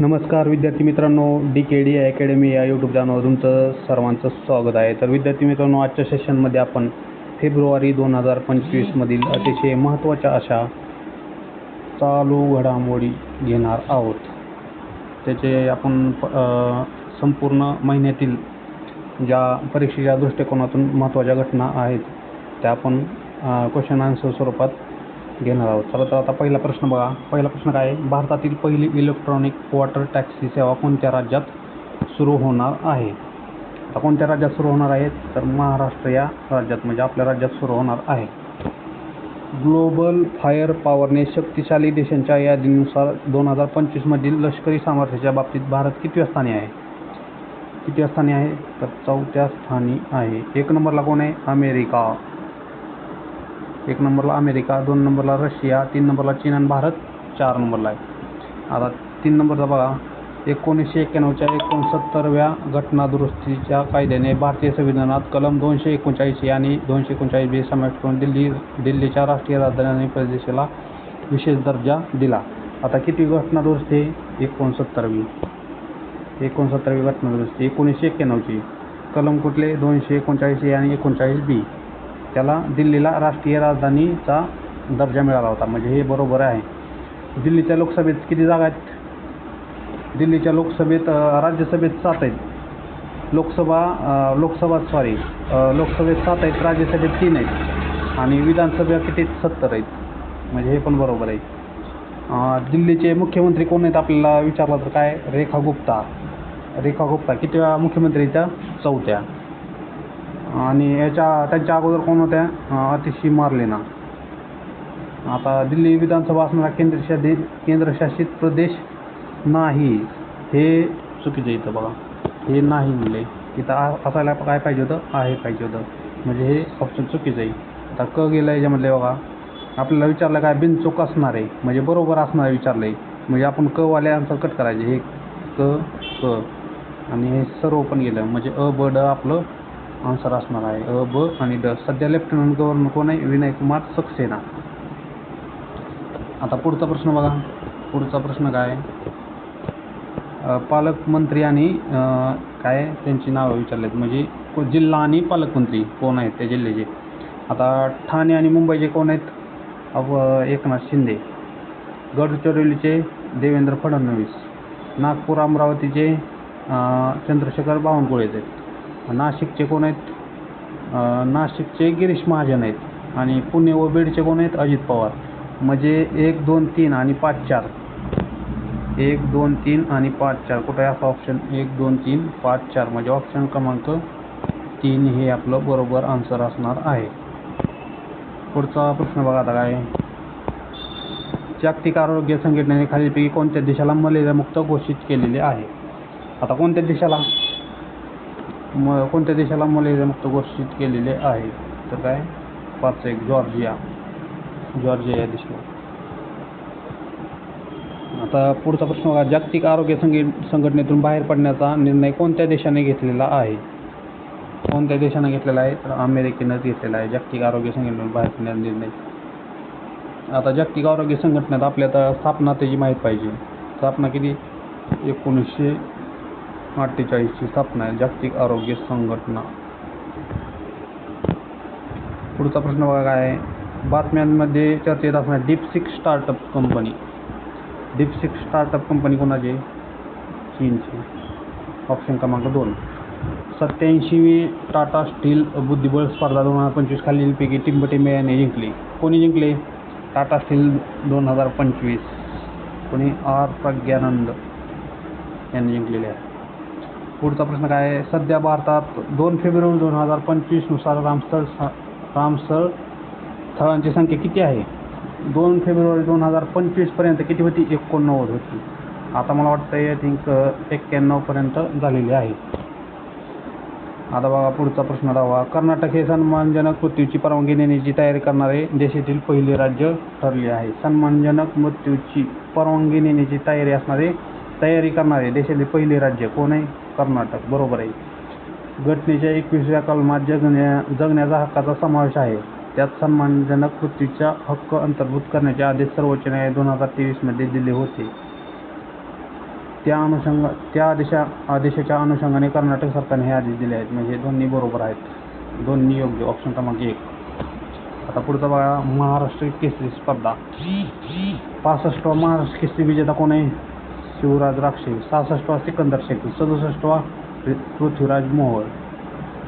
नमस्कार विद्यार्थी मित्रांनो डी के डी अकॅडमी या यूट्यूब चॅनलवर तुमचं सर्वांचं स्वागत आहे. तर विद्यार्थी मित्रांनो आजच्या सेशनमध्ये आपण फेब्रुवारी दोन हजार पंचवीसमधील अतिशय महत्त्वाच्या अशा चालू घडामोडी घेणार आहोत. त्याचे आपण प- संपूर्ण महिन्यातील ज्या परीक्षेच्या दृष्टिकोनातून महत्त्वाच्या घटना आहेत त्या आपण क्वेश्चन आन्सर स्वरूपात घेणार आहोत. चला तर आता पहिला प्रश्न बघा. पहिला प्रश्न काय आहे? भारतातील पहिली इलेक्ट्रॉनिक वॉटर टॅक्सी सेवा कोणत्या राज्यात सुरू होणार आहे? आता कोणत्या राज्यात सुरू होणार आहे? तर महाराष्ट्र या राज्यात म्हणजे आपल्या राज्यात सुरू होणार आहे. ग्लोबल फायर पॉवरने शक्तिशाली देशांच्या यादीनुसार दोन हजार पंचवीसमधील लष्करी सामर्थ्याच्या बाबतीत भारत कितव्या स्थानी आहे? कितव्या स्थानी आहे? तर चौथ्या स्थानी आहे. एक नंबरला कोण आहे? अमेरिका. एक नंबरला अमेरिका दोन नंबरला रशिया तीन नंबरला चीन आणि भारत चार नंबरला आहे आता तीन नंबरचा बघा एकोणीसशे एक्क्याण्णवच्या एकोणसत्तरव्या घटनादुरुस्तीच्या कायद्याने भारतीय संविधानात कलम दोनशे एकोणचाळीस आणि दोनशे एकोणचाळीस बी समाविष्ट करून दिल्ली दिल्लीच्या राष्ट्रीय राजधानी आणि प्रदेशाला विशेष दर्जा दिला. आता किती घटनादुरुस्ती आहे? एकोणसत्तरवी. एकोणसत्तरवी घटनादुरुस्ती एकोणीसशे एक्क्याण्णवची कलम कुठले? दोनशे एकोणचाळीस ए आणि एकोणचाळीस बी. त्याला दिल्लीला राष्ट्रीय राजधानीचा दर्जा मिळाला होता. म्हणजे हे बरोबर आहे. दिल्लीच्या लोकसभेत किती जागा आहेत? दिल्लीच्या लोकसभेत राज्यसभेत सात आहेत. लोकसभा लोकसभा सॉरी लोकसभेत सात आहेत राज्यसभेत तीन आहेत. आणि विधानसभा किती सत्तर आहेत. म्हणजे हे पण बरोबर आहे. दिल्लीचे मुख्यमंत्री कोण आहेत आपल्याला विचारलं तर काय? रेखा गुप्ता. रेखा गुप्ता किती वेळा मुख्यमंत्री मुख्यमंत्रीच्या चौथ्या. आणि याच्या त्यांच्या अगोदर कोण होत्या? अं, अतिशी मार्लेना. आता दिल्ली विधानसभा असणारा केंद्रशासित केंद्रशासित प्रदेश नाही. हे चुकीचं आहे इथं बघा. हे नाही म्हणले. इथं आ- असायला काय पाहिजे होतं? आहे पाहिजे होतं. म्हणजे हे ऑप्शन चुकीचं आहे. आता क गेलं याच्यामधले बघा. आपल्याला विचारलं काय बिनचूक असणार आहे. म्हणजे बरोबर असणार आहे विचारलं आहे म्हणजे आपण क वाले आन्सर कट करायचे. हे क क. आणि हे सर्व पण गेलं. म्हणजे अ ब ड आपलं आन्सर असणार आहे. अ ब आणि ड सध्या लेफ्टनंट गव्हर्नर कोण आहे? विनय कुमार सक्सेना. आता पुढचा प्रश्न बघा. पुढचा प्रश्न काय? पालकमंत्री आणि काय त्यांची नावं विचारलेत. म्हणजे को- जिल्हा आणि पालकमंत्री कोण आहेत त्या जिल्ह्याचे? आता ठाणे आणि मुंबईचे कोण आहेत? अब एकनाथ शिंदे. गडचिरोलीचे देवेंद्र फडणवीस. नागपूर अमरावतीचे चंद्रशेखर बावनकुळे आहेत. नाशिकचे कोण आहेत? नाशिकचे गिरीश महाजन आहेत आणि पुणे व बीडचे कोण आहेत? अजित पवार. म्हणजे एक दोन तीन आणि पाच चार. एक दोन तीन आणि पाच चार. कुठं आहे असा ऑप्शन एक दोन तीन पाच चार. म्हणजे ऑप्शन क्रमांक तीन हे आपलं बरोबर आन्सर असणार आहे. पुढचा प्रश्न बघा आता काय? जागतिक आरोग्य संघटनेने खालीलपैकी कोणत्या देशाला मलेरियामुक्त घोषित केलेले आहे? आता कोणत्या देशाला? म कोणत्या देशाला मलेरियामुक्त घोषित केलेले आहे? तर काय? पाच एक जॉर्जिया. जॉर्जिया या देशाला. आता पुढचा प्रश्न बघा. जागतिक आरोग्य संघे संघटनेतून बाहेर पडण्याचा निर्णय कोणत्या देशाने घेतलेला आहे? कोणत्या देशाने घेतलेला आहे? तर अमेरिकेनंच घेतलेला आहे. जागतिक आरोग्य संघटनेतून बाहेर पडण्याचा निर्णय. आता जागतिक आरोग्य संघटनेत आपल्या आता स्थापना त्याची माहीत पाहिजे. स्थापना किती? एकोणीसशे अठ्ठेचाळीसची स्थापना आहे जागतिक आरोग्य संघटना. पुढचा प्रश्न बघा काय आहे. बातम्यांमध्ये चर्चेत असणार DeepSeek startup company DeepSeek startup company कोणाची? चीनची. ऑप्शन क्रमांक दोन. सत्याऐंशीवी टाटा स्टील बुद्धिबळ स्पर्धा दोन हजार पंचवीस खालीलपैकी टिंबटिंबे याने जिंकली. कोणी जिंकले? टाटा स्टील दोन हजार पंचवीस. कोणी? आर प्रज्ञानंद यांनी जिंकलेले आहे. पुढचा प्रश्न काय आहे? सध्या भारतात दोन फेब्रुवारी दोन हजार पंचवीसनुसार रामस्थळ रामस्थळ स्थळांची संख्या किती आहे? दोन फेब्रुवारी दोन हजार पंचवीसपर्यंत किती होती? एकोणनव्वद होती. आता मला वाटतं आय थिंक एक्क्याण्णवपर्यंत झालेली आहे. आता बघा पुढचा प्रश्न दहावा कर्नाटक हे सन्मानजनक मृत्यूची परवानगी देण्याची तयारी करणारे देशातील पहिले राज्य ठरले आहे. सन्मानजनक मृत्यूची परवानगी देण्याची तयारी असणारे तयारी करणारे देशातील पहिले राज्य कोण आहे? कर्नाटक बरोबर आहे. घटनेच्या एकवीसव्या कलमात जगण्या जगण्याचा हक्काचा समावेश आहे. त्यात सन्मानजनक कृतीचा हक्क अंतर्भूत करण्याचे आदेश सर्वोच्च न्यायालय दोन हजार तेवीसमध्ये दिले होते. त्या अनुषंगा त्या आदेशा आदेशाच्या अनुषंगाने कर्नाटक सरकारने हे आदेश दिले आहेत. म्हणजे दोन्ही बरोबर आहेत. दोन्ही योग्य. ऑप्शन क्रमांक एक. आता पुढचा बघा. महाराष्ट्र केसरी स्पर्धा. पासष्ट महाराष्ट्र केसरी विजेता कोण आहे? शिवराज राक्षे सहासष्टवा सिकंदर शेख सदुसष्टवा पृथ्वीराज मोहोळ.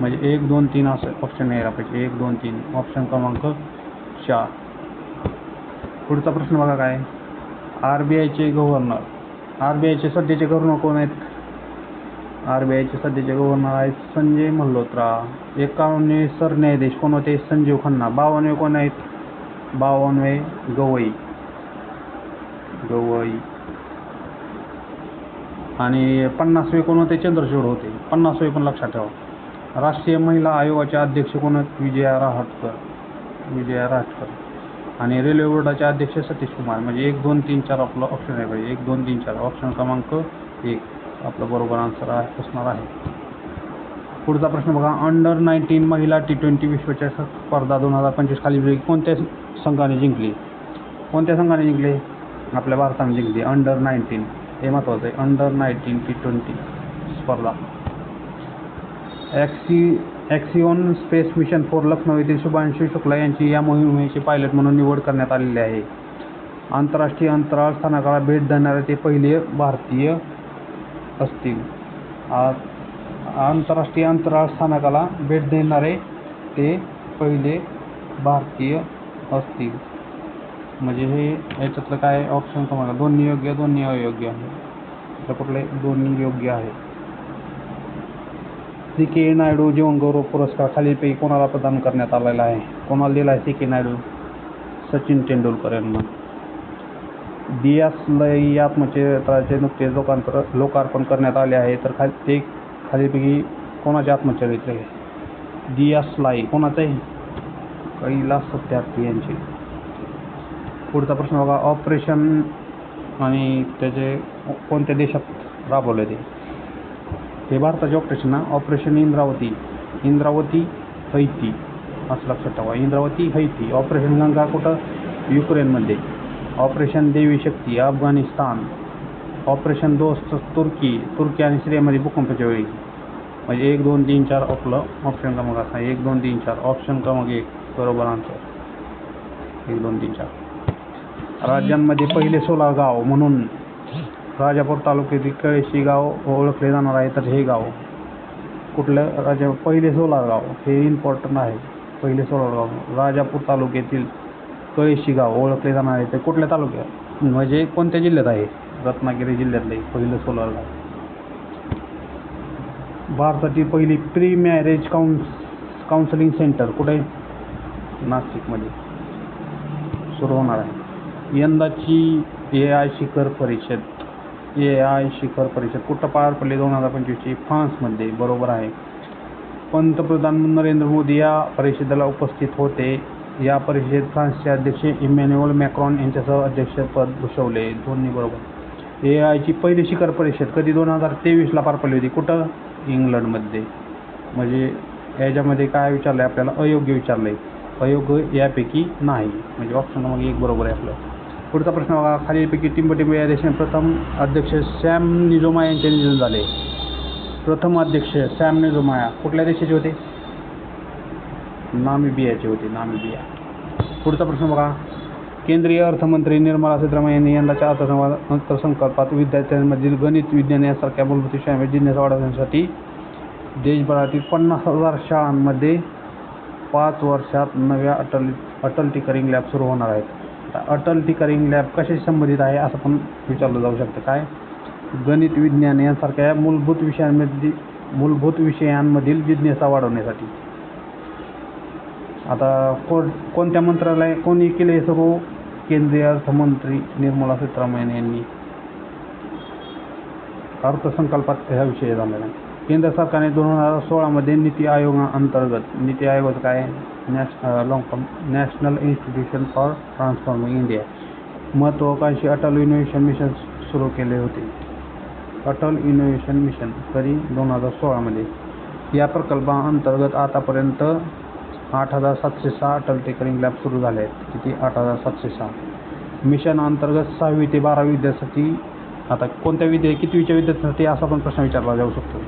म्हणजे एक दोन तीन असं ऑप्शन यायला पाहिजे. एक दोन तीन. ऑप्शन क्रमांक चार. पुढचा प्रश्न बघा काय? आर बी आयचे गव्हर्नर आर बी आयचे सध्याचे गव्हर्नर कोण आहेत? आर बी आयचे सध्याचे गव्हर्नर आहेत संजय मल्होत्रा. एकावन्नवे सरन्यायाधीश कोण होते? संजीव खन्ना. बावन्नवे कोण आहेत? बावन्नवे गवई. गवई. आणि पन्नासवे कोण होते चंद्रचूड होते. पन्नासवे पण लक्षात ठेवा. राष्ट्रीय महिला आयोगाचे अध्यक्ष कोण आहेत? विजया राहटकर. विजया राहटकर. आणि रेल्वे बोर्डाचे अध्यक्ष सतीश कुमार. म्हणजे एक दोन तीन चार आपलं ऑप्शन आहे पाहिजे एक दोन तीन चार. ऑप्शन क्रमांक एक. आपलं बरोबर आन्सर आहे असणार आहे. पुढचा प्रश्न बघा. अंडर नाईन्टीन महिला टी ट्वेंटी विश्वचषक स्पर्धा दोन हजार पंचवीस खाली कोणत्या संघाने जिंकली? कोणत्या संघाने जिंकले? आपल्या भारताने जिंकली. अंडर नाईन्टीन हे महत्त्वाचं आहे. अंडर नाईन्टीन टी ट्वेंटी स्पर्धा. ॲक्सी Axiom space mission four Lucknow येथील शुभांशू शुक्ला यांची या मोहिमेचे पायलट म्हणून निवड करण्यात आलेली आहे. आंतरराष्ट्रीय अंतराळ स्थानकाला भेट देणारे ते पहिले भारतीय असतील. आंतरराष्ट्रीय अंतराळ स्थानकाला भेट देणारे ते पहिले भारतीय असतील. म्हणजे हे याच्यातलं काय ऑप्शन तुम्हाला? दोन्ही योग्य दोन्ही अयोग्य आहे. तर कुठले? दोन्ही योग्य आहे. सी के नायडू जीवनगौरव पुरस्कार खालीलपैकी कोणाला प्रदान करण्यात आलेला आहे? कोणाला दिला आहे सी के नायडू? सचिन तेंडुलकर यांना दियास लय आत्मचरित्राचे नुकतेच लोकांतर लोकार्पण करण्यात आले आहे. तर खाली ते खालीलपैकी कोणाचे आत्मचरित्र आहे? दियास लाई कोणाचं आहे? कैलास सत्यार्थी यांचे. पुढचा प्रश्न बघा ऑपरेशन आणि त्याचे कोणत्या देशात राबवले ते. हे भारताचे ऑपरेशन ना? ऑपरेशन इंद्रावती. इंद्रावती हैती. असं लक्षात ठेवा. इंद्रावती हैती. ऑपरेशन गंगा कुठं? युक्रेनमध्ये. ऑपरेशन देवी शक्ती अफगाणिस्तान. ऑपरेशन दोस्त तुर्की. तुर्की आणि सिरियामध्ये भूकंपाच्या वेळी. म्हणजे एक दोन तीन चार आपलं ऑप्शन क्रमांक असा. एक दोन तीन चार. ऑप्शन क्रमांक एक. बरोबर आन्सर एक दोन तीन चार. राज्यांमध्ये पहिले सोलार गाव म्हणून राजापूर तालुक्यातील कळशी गाव ओळखले जाणार आहे तर हे गाव. कुठलं? राजा पहिले सोलार गाव. हे इम्पॉर्टंट आहे. पहिले सोलार गाव. राजापूर तालुक्यातील कळशी गाव ओळखले जाणार आहे. ते कुठल्या तालुक्यात? म्हणजे कोणत्या जिल्ह्यात आहे? रत्नागिरी जिल्ह्यातले पहिलं सोलार गाव. भारताची पहिली प्री मॅरेज काउन्स काउन्सिलिंग सेंटर कुठे? नाशिकमध्ये. सुरू होणार आहे. यंदाची ए आय शिखर परिषद ए आय शिखर परिषद कुठं पार पडली दोन हजार पंचवीसची? फ्रान्समध्ये बरोबर आहे. पंतप्रधान नरेंद्र मोदी या परिषदेला उपस्थित होते. या परिषदेत फ्रान्सचे अध्यक्ष इमॅन्युअल मॅक्रॉन यांच्यासह अध्यक्षपद भूषवले दोन्ही बरोबर. ए आयची पहिली शिखर परिषद कधी दोन हजार तेवीसला पार पडली होती? कुठं? इंग्लंडमध्ये. म्हणजे याच्यामध्ये काय विचारलं आहे आपल्याला? अयोग्य विचारलं आहे अयोग्य यापैकी नाही. म्हणजे ऑप्शन मग एक बरोबर आहे आपलं. पुढचा प्रश्न बघा. खालीलपैकी टिंबटिंब या देशाने प्रथम अध्यक्ष सॅम निजोमा यांचे निधन झाले. प्रथम अध्यक्ष सॅम निजोमाया कुठल्या देशाचे होते? नामिबियाचे होते नामिबिया. पुढचा प्रश्न बघा. केंद्रीय अर्थमंत्री निर्मला सीतारामन यांनी यंदाच्या अर्थसंवाद अर्थसंकल्पात विद्यार्थ्यांमधील गणित विज्ञान यासारख्या मूलभूत विषयांमध्ये जिज्ञासा वाढवण्यासाठी देशभरातील पन्नास हजार शाळांमध्ये पाच वर्षात नव्या अटल अटल टिकरिंग लॅब सुरू होणार आहेत. अटल टिकरिंग लॅब कशाशी संबंधित आहे असं पण विचारलं जाऊ शकतं. काय? गणित विज्ञान यांसारख्या मूलभूत विषयांमध्ये मूलभूत विषयांमधील जिज्ञासा वाढवण्यासाठी. आता को कोणत्या मंत्रालय कोणी केले हे सर्व? केंद्रीय अर्थमंत्री निर्मला सीतारामन यांनी. अर्थसंकल्पात ह्या विषय झालेला आहे. केंद्र सरकारने दोन हजार सोळामध्ये नीती आयोगाअंतर्गत नीती आयोगाचं काय? नॅश long national institution for transforming India महत्त्वाकांक्षी अटल इनोव्हेशन मिशन सुरू केले होते. अटल इनोव्हेशन मिशन तरी दोन हजार सोळामध्ये. या प्रकल्पाअंतर्गत आतापर्यंत आठ हजार सातशे सहा अटल टिकरिंग लॅब सुरू झाले आहेत. किती? आठ हजार सातशे सहा. मिशन अंतर्गत सहावी ते बारावी विद्यासाठी आता कोणत्या विद्या कितवीच्या विद्यार्थ्यांसाठी असा पण प्रश्न विचारला जाऊ शकतो.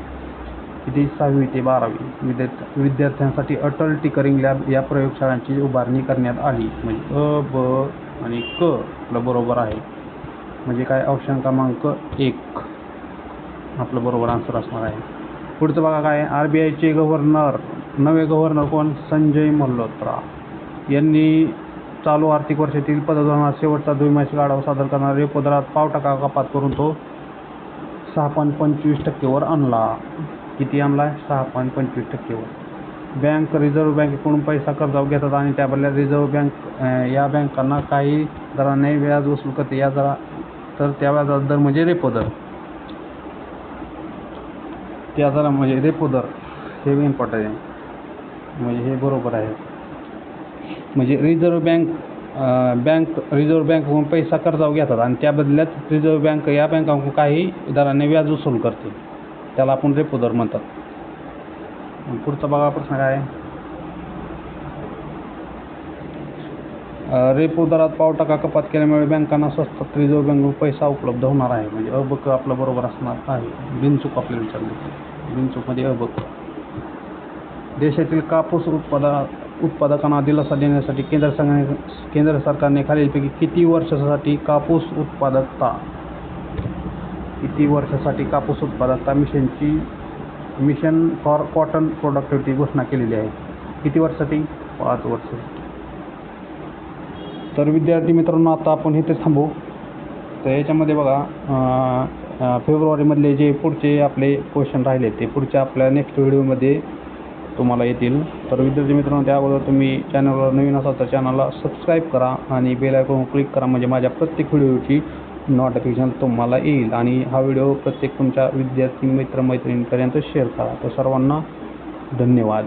किती? सहावी ते बारावी. विद्यार्थ विद्यार्थ्यांसाठी अटल टिकरिंग लॅब या प्रयोगशाळांची उभारणी करण्यात आली. म्हणजे अ ब आणि क आपलं बरोबर आहे. म्हणजे काय? ऑप्शन क्रमांक एक. आपलं बरोबर आन्सर असणार आहे. पुढचं बघा काय? आर बी आयचे गव्हर्नर नवे गव्हर्नर कोण? संजय मल्होत्रा. यांनी चालू आर्थिक वर्षातील पदधोरणात शेवटचा द्विमासिक आढावा सादर करणारा रेपो दरात पाव टक्का कपात करून तो सहा पॉईंट पंचवीस टक्केवर आणला. किती आणला सहा पॉईंट पंचवीस टक्केवर बँक रिझर्व्ह बँकेकडून पैसा कर्जावर घेतात आणि त्या बदल्यात रिझर्व्ह बँक या बँकांना काही दराने व्याज वसूल करते. या दरा तर त्या व्याजाचा दर म्हणजे रेपो दर. त्या दरा म्हणजे रेपो दर. हे इम्पॉर्टंट आहे. म्हणजे हे बरोबर आहे. म्हणजे रिझर्व्ह बँक बँक रिझर्व्ह बँककडून पैसा कर्जावर घेतात आणि त्या बदल्यात रिझर्व्ह बँक या बँकांकडून काही दराने व्याज वसूल करते. त्याला आपण रेपो दर म्हणतात पुढचा बघा प्रश्न काय? आहे? रेपो दरात पाव टक्का कपात केल्यामुळे बँकांना स्वस्तात रिझर्व्ह बँक पैसा उपलब्ध होणार आहे. म्हणजे अबक आपलं बरोबर असणार आहे. बिनचूक आपल्याला विचारलं बिनचूकमध्ये म्हणजे अबक. देशातील कापूस उत्पादा उत्पादकांना दिलासा देण्यासाठी केंद्र सरकारने केंद्र सरकारने खालीलपैकी किती वर्षासाठी कापूस उत्पादकता किती वर्षासाठी कापूस उत्पादकता मिशनची मिशन फॉर कॉटन प्रोडक्टिव्हिटी घोषणा केलेली आहे. किती वर्षासाठी पाच वर्ष. तर विद्यार्थी मित्रांनो आता आपण इथे थांबू. तर याच्यामध्ये बघा फेब्रुवारीमधले जे पुढचे आपले क्वेश्चन राहिले ते पुढच्या आपल्या नेक्स्ट व्हिडिओमध्ये तुम्हाला येतील. तर विद्यार्थी मित्रांनो त्या अगोदर तुम्ही चॅनलवर नवीन असाल तर चॅनलला सबस्क्राईब करा आणि बेल आयकॉन क्लिक करा. म्हणजे माझ्या प्रत्येक व्हिडिओची नोटिफिकेशन तुम्हाला येईल. आणि हा व्हिडिओ प्रत्येक तुमच्या विद्यार्थी मित्रमैत्रिणींपर्यंत शेअर करा. तर सर्वांना धन्यवाद.